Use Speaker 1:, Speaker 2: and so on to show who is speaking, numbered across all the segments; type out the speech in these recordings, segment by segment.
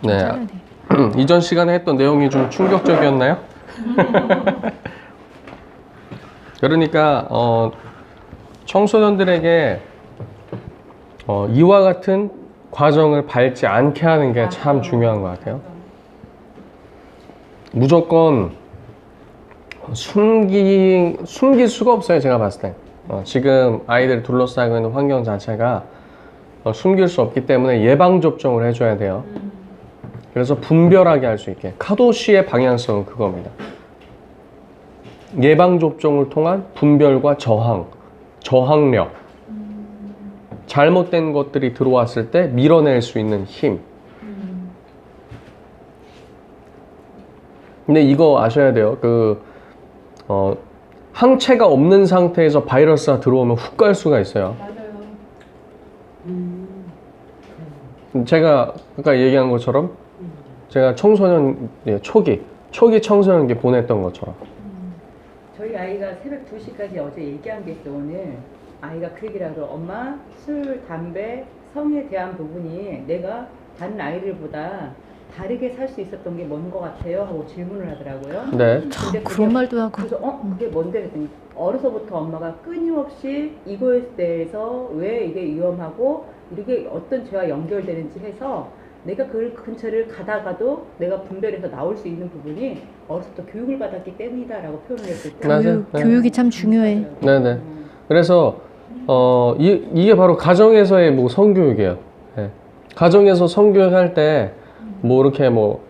Speaker 1: 좀
Speaker 2: 네.
Speaker 1: 돼.
Speaker 2: 이전 시간에 했던 내용이 좀 충격적이었나요? 그러니까 어, 청소년들에게 어, 이와 같은 과정을 밟지 않게 하는 게 참 중요한 것 같아요. 무조건 숨기 숨길 수가 없어요. 제가 봤을 때 어, 지금 아이들 둘러싸고 있는 환경 자체가 어, 숨길 수 없기 때문에 예방 접종을 해줘야 돼요. 그래서 분별하게 할 수 있게 카도시의 방향성은 그겁니다. 예방 접종을 통한 분별과 저항, 저항력, 잘못된 것들이 들어왔을 때 밀어낼 수 있는 힘. 근데 이거 아셔야 돼요. 그 어, 항체가 없는 상태에서 바이러스가 들어오면 훅 갈 수가 있어요.
Speaker 3: 맞아요.
Speaker 2: 제가 아까 얘기한 것처럼 제가 청소년 예, 초기 초기 청소년기 보냈던 것처럼
Speaker 3: 저희 아이가 새벽 2시까지 어제 얘기한 게 있어 오늘 아이가 그 얘기를 하더라고 엄마 술, 담배, 성에 대한 부분이 내가 다른 아이들보다 다르게 살 수 있었던 게 뭔 것 같아요? 하고 질문을 하더라고요
Speaker 2: 네.
Speaker 1: 참
Speaker 3: 근데
Speaker 1: 그런
Speaker 3: 그게-
Speaker 1: 말도 하고.
Speaker 3: 그래서 어? 그게 뭔데? 그랬더니 어려서부터 엄마가 끊임없이 이거에 대해서 왜 이게 위험하고 이게 어떤 죄와 연결되는지 해서 내가 그 근처를 가다가도 내가 분별해서 나올 수 있는 부분이 어려서부터 교육을 받았기 때문이다라고 표현을 했을 때.
Speaker 1: 교육,
Speaker 2: 네.
Speaker 1: 교육이 참 중요해.
Speaker 2: 네네.
Speaker 3: 음.
Speaker 2: 그래서 어 이, 이게 바로 가정에서의 뭐 성교육이에요. 예. 가정에서 성교육 할 때 뭐 이렇게 뭐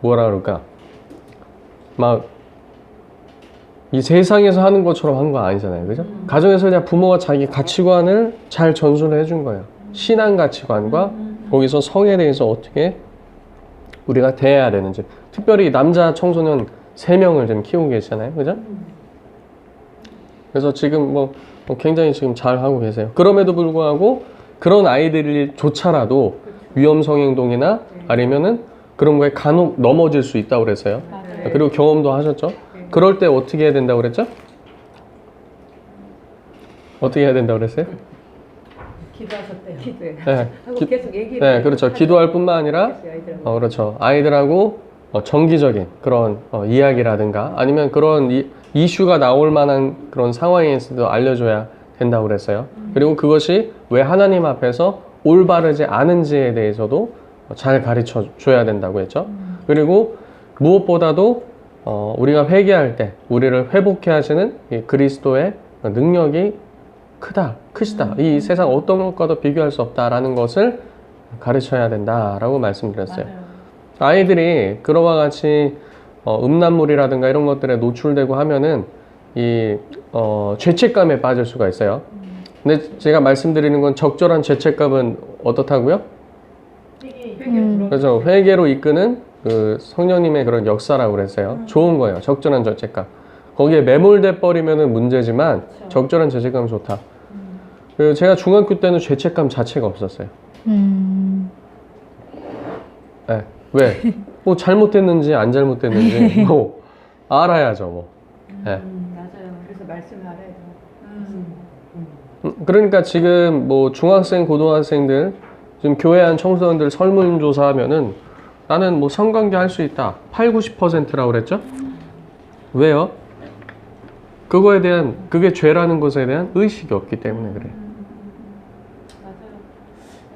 Speaker 2: 뭐라 그럴까 막 이 세상에서 하는 것처럼 한 거 아니잖아요, 그죠? 가정에서 그냥 부모가 자기 가치관을 잘 전수를 해준 거예요. 신앙 가치관과 거기서 성에 대해서 어떻게 우리가 대해야 되는지. 특별히 남자 청소년 3명을 지금 키우고 계시잖아요, 그죠? 그래서 지금 뭐, 뭐 굉장히 지금 잘 하고 계세요. 그럼에도 불구하고 그런 아이들조차라도 위험성 행동이나 아니면은 그런 거에 간혹 넘어질 수 있다고
Speaker 3: 그랬어요.
Speaker 2: 그리고 경험도 하셨죠? 그럴 때 어떻게 해야 된다고 그랬죠? 어떻게 해야 된다고 그랬어요?
Speaker 3: 기도하셨대요. 기도해.
Speaker 2: 네.
Speaker 3: 하고
Speaker 2: 기-
Speaker 3: 계속 얘기를
Speaker 2: 네, 그렇죠. 기도할 뿐만 아니라
Speaker 3: 아이들하고.
Speaker 2: 어, 그렇죠. 아이들하고 어, 정기적인 그런 어, 이야기라든가 아니면 그런 이, 이슈가 나올 만한 그런 상황에서도 알려줘야 된다고 그랬어요. 그리고 그것이 왜 하나님 앞에서 올바르지 않은지에 대해서도 잘 가르쳐 줘야 된다고 했죠. 그리고 무엇보다도 어, 우리가 회개할 때 우리를 회복해 하시는 이 그리스도의 능력이 크다, 크시다. 이 세상 어떤 것과도 비교할 수 없다라는 것을 가르쳐야 된다라고 말씀드렸어요.
Speaker 3: 맞아요.
Speaker 2: 아이들이 그러와 같이 어, 음란물이라든가 이런 것들에 노출되고 하면은 이 어, 죄책감에 빠질 수가 있어요. 근데 제가 말씀드리는 건 적절한 죄책감은 어떻다고요?
Speaker 1: 음.
Speaker 2: 그래서 회개로 이끄는 그 성령님의 그런 역사라고 그랬어요. 좋은 거예요. 적절한 죄책감. 거기에 매몰돼 버리면은 문제지만 적절한 죄책감은 좋다. 그리고 제가 중학교 때는 죄책감 자체가 없었어요.
Speaker 1: 음.
Speaker 2: 네. 왜? 뭐 잘못됐는지 안 잘못됐는지 뭐 알아야죠. 뭐. 네.
Speaker 3: 음, 맞아요. 그래서 말씀을 알아야 돼요. 음.
Speaker 2: 음, 그러니까 지금 뭐 중학생, 고등학생들 지금 교회 안 청소년들 설문조사하면은 나는 뭐 성관계 할 수 있다. 8, 90%라고 그랬죠? 왜요? 그거에 대한 그게 죄라는 것에 대한 의식이 없기 때문에 그래.
Speaker 4: 맞아요.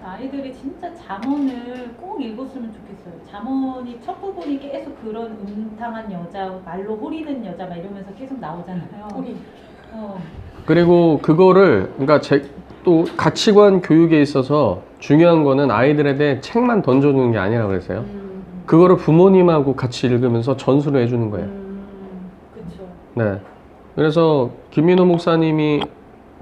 Speaker 4: 아이들이 진짜 잠언을 꼭 읽었으면 좋겠어요. 잠언이 첫 부분이 계속 그런 음탕한 여자, 말로 호리는 여자 막 이러면서 계속 나오잖아요. 어.
Speaker 2: 그리고 그거를 그러니까 제, 또 가치관 교육에 있어서 중요한 거는 아이들에 대해 책만 던져주는 게 아니라 그랬어요. 그거를 부모님하고 같이 읽으면서 전수를 해주는 거예요.
Speaker 4: 그쵸.
Speaker 2: 네. 그래서 김민호 목사님이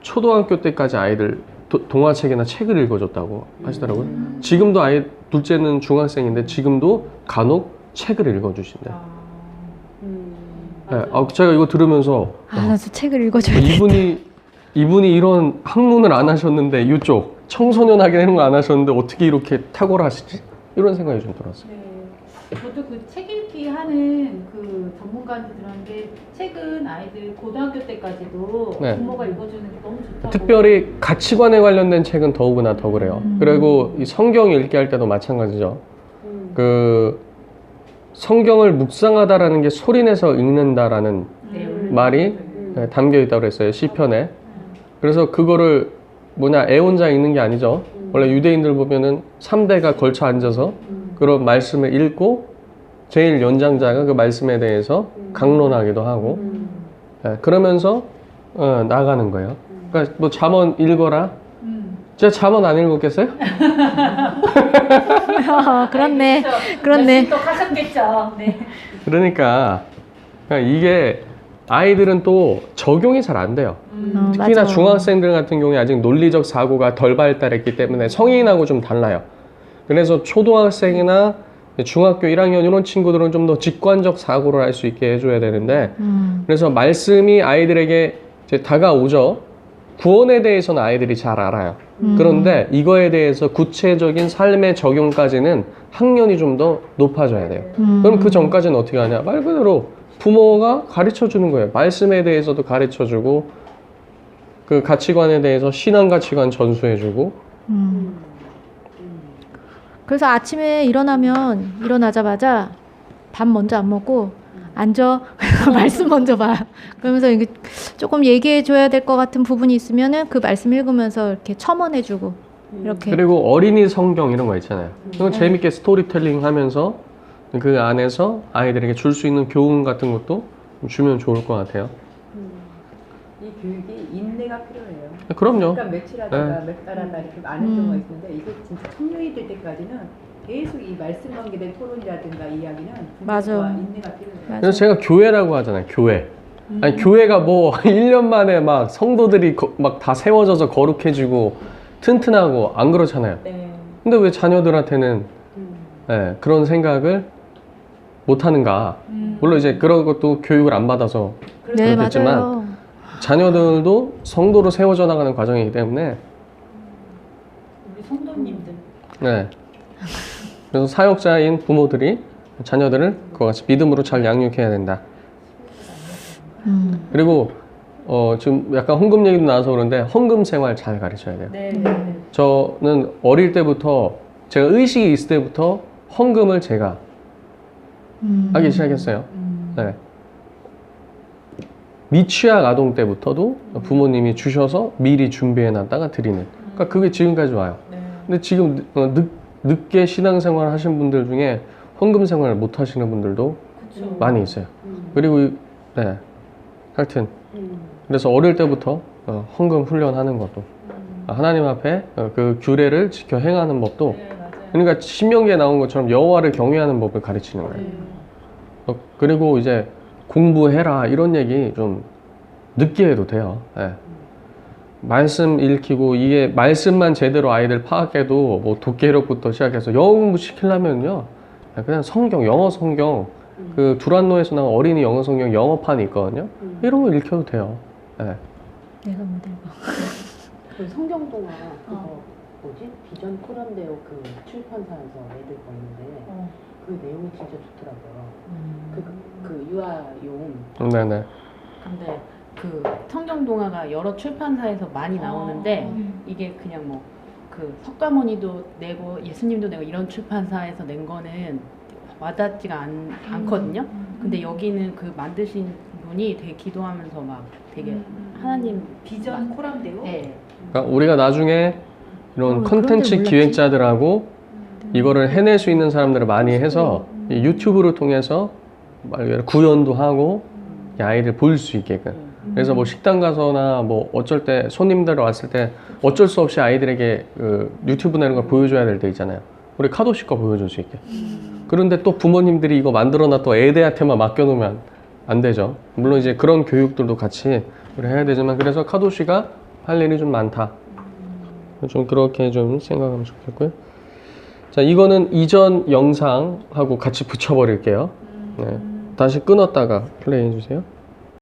Speaker 2: 초등학교 때까지 아이들 도- 동화책이나 책을 읽어줬다고 하시더라고요. 지금도 아이 둘째는 중학생인데 지금도 간혹 책을 읽어주신대.
Speaker 4: 아,
Speaker 2: 네. 아, 제가 이거 들으면서
Speaker 1: 아, 나도 책을 읽어줘야 돼.
Speaker 2: 이분이 이분이 이런 학문을 안 하셨는데 이쪽 청소년 하게 이런 거 안 하셨는데 어떻게 이렇게 탁월하시지? 이런 생각이 좀 들었어요.
Speaker 4: 네. 저도 그 책 읽기 하는 그 전문가한테 들었는데 책은 아이들 고등학교 때까지도
Speaker 2: 네.
Speaker 4: 부모가 읽어주는 게 너무 좋다고.
Speaker 2: 특별히 가치관에 관련된 책은 더욱이나 더 그래요.
Speaker 1: 음.
Speaker 2: 그리고 이 성경 읽기 할 때도 마찬가지죠. 그 성경을 묵상하다라는 게 소리내서 읽는다라는
Speaker 4: 네.
Speaker 2: 말이 네, 담겨 있다고 그랬어요 시편에. 그래서 그거를 뭐냐 애혼자 읽는 게 아니죠. 원래 유대인들 보면은 3대가 걸쳐 앉아서 그런 말씀을 읽고 제일 연장자가 그 말씀에 대해서 강론하기도 하고 예, 그러면서 어, 나가는 거예요. 그러니까 뭐 잠언 읽어라.
Speaker 4: 음.
Speaker 2: 제가 잠언 안 읽었겠어요?
Speaker 1: 아, 그렇네. 그렇네.
Speaker 4: 또 하셨겠죠. 네.
Speaker 2: 그러니까 그러니까 이게 아이들은 또 적용이 잘 안 돼요.
Speaker 4: 음.
Speaker 1: 어,
Speaker 2: 특히나
Speaker 1: 맞아.
Speaker 2: 중학생들 같은 경우에 아직 논리적 사고가 덜 발달했기 때문에 성인하고 좀 달라요. 그래서 초등학생이나 중학교 1학년 이런 친구들은 좀 더 직관적 사고를 할 수 있게 해줘야 되는데
Speaker 1: 음.
Speaker 2: 그래서 말씀이 아이들에게 다가오죠. 구원에 대해서는 아이들이 잘 알아요.
Speaker 1: 음.
Speaker 2: 그런데 이거에 대해서 구체적인 삶의 적용까지는 학년이 좀 더 높아져야 돼요.
Speaker 1: 음.
Speaker 2: 그럼 그 전까지는 어떻게 하냐? 말 그대로 부모가 가르쳐 주는 거예요. 말씀에 대해서도 가르쳐 주고 그 가치관에 대해서 신앙 가치관 전수해 주고
Speaker 1: 음. 그래서 아침에 일어나면 일어나자마자 밥 먼저 안 먹고 앉아 말씀 먼저 봐. 그러면서 이게 조금 얘기해 줘야 될 것 같은 부분이 있으면은 그 말씀 읽으면서 이렇게 첨언해 주고 이렇게
Speaker 2: 그리고 어린이 성경 이런 거 있잖아요. 이거 재밌게 스토리텔링 하면서 그 안에서 아이들에게 줄 수 있는 교훈 같은 것도 주면 좋을 것 같아요.
Speaker 3: 이 교육이 인내가 필요해요.
Speaker 2: 그럼요.
Speaker 3: 그러니까 며칠 하다가 몇 달 하다 이렇게 많은
Speaker 1: 음.
Speaker 3: 경우가 있는데 이게 진짜 청년이 될 때까지는 계속 이 말씀 관계된 토론이라든가 이야기는
Speaker 1: 맞아.
Speaker 3: 인내가 필요해요.
Speaker 1: 맞아.
Speaker 2: 그래서 제가 교회라고 하잖아요. 교회. 아니 교회가 뭐 1년 만에 막 성도들이 막 다 세워져서 거룩해지고 튼튼하고 안 그렇잖아요.
Speaker 3: 네.
Speaker 2: 근데 왜 자녀들한테는
Speaker 3: 음.
Speaker 2: 예, 그런 생각을 못 하는가?
Speaker 4: 음.
Speaker 2: 물론 이제 그런 것도 교육을 안 받아서
Speaker 1: 네
Speaker 2: 그렇겠지만. 자녀들도 성도로 세워져 나가는 과정이기 때문에
Speaker 4: 우리 성도님들.
Speaker 2: 네. 그래서 사역자인 부모들이 자녀들을 그와 같이 믿음으로 잘 양육해야 된다.
Speaker 1: 음.
Speaker 2: 그리고 어, 지금 약간 헌금 얘기도 나와서 그런데 헌금 생활 잘 가르쳐야 돼요.
Speaker 4: 네. 네.
Speaker 2: 저는 어릴 때부터 제가 의식이 있을 때부터 헌금을 제가
Speaker 1: 음.
Speaker 2: 하기 시작했어요.
Speaker 4: 음.
Speaker 2: 네. 미취학 아동 때부터도 부모님이 주셔서 미리 준비해 놨다가 드리는. 그러니까 그게 지금까지 와요.
Speaker 4: 네.
Speaker 2: 근데 지금 어, 늦, 늦게 신앙생활 하신 분들 중에 헌금 생활 못 하시는 분들도
Speaker 4: 그쵸.
Speaker 2: 많이 있어요.
Speaker 3: 음.
Speaker 2: 그리고 이- 네. 하여튼
Speaker 3: 음.
Speaker 2: 그래서 어릴 때부터 어, 헌금 훈련하는 것도 아, 하나님 앞에 어, 그 규례를 지켜 행하는 법도
Speaker 4: 네.
Speaker 2: 그러니까 신명기에 나온 것처럼 여호와를 경외하는 법을 가르치는 거예요.
Speaker 4: 네.
Speaker 2: 어, 그리고 이제 공부해라 이런 얘기 좀 늦게 해도 돼요. 예. 말씀 읽히고 이게 말씀만 제대로 아이들 파악해도 뭐 독계력부터 시작해서 영어 공부 시키려면요 예, 그냥 성경 영어 성경 그 두란노에서 나온 어린이 영어 성경 영어판이 있거든요.
Speaker 3: 음.
Speaker 2: 이런 거 읽혀도 돼요. 예.
Speaker 1: 내가 못 읽어.
Speaker 5: 그 성경동화 그거
Speaker 4: 어.
Speaker 5: 뭐지 비전 코란데오 그 출판사에서 애들 거 있는데
Speaker 4: 어.
Speaker 5: 그 내용이 진짜 좋더라고요.
Speaker 4: 음.
Speaker 5: 그, 그 유아용
Speaker 2: 네네.
Speaker 5: 근데 그 성경 동화가 여러 출판사에서 많이 나오는데
Speaker 4: 어.
Speaker 5: 이게 그냥 뭐 그 석가모니도 내고 예수님도 내고 이런 출판사에서 낸 거는 와닿지가 않, 않거든요.
Speaker 4: 음.
Speaker 5: 근데 여기는 그 만드신 분이 되게 기도하면서 막 되게
Speaker 4: 음.
Speaker 5: 하나님
Speaker 4: 비전 코람데요?
Speaker 5: 네.
Speaker 2: 그러니까 우리가 나중에 이런
Speaker 1: 어,
Speaker 2: 컨텐츠. 기획자들하고 이거를 해낼 수 있는 사람들을 많이 해서 이 유튜브를 통해서 말 그대로 구현도 하고 이 아이를 볼 수 있게끔. 그래서 뭐 식당 가서나 뭐 어쩔 때 손님들 왔을 때 어쩔 수 없이 아이들에게 그 유튜브 내는 걸 보여줘야 될 때 있잖아요. 우리 카도시 거 보여줄 수 있게. 그런데 또 부모님들이 이거 만들어놔 또 애들한테만 맡겨놓으면 안 되죠. 물론 이제 그런 교육들도 같이 해야 되지만 그래서 카도시가 할 일이 좀 많다. 좀 그렇게 좀 생각하면 좋겠고요. 자, 이거는 이전 영상하고 같이 붙여버릴게요. 네. 다시 끊었다가 플레이 해주세요.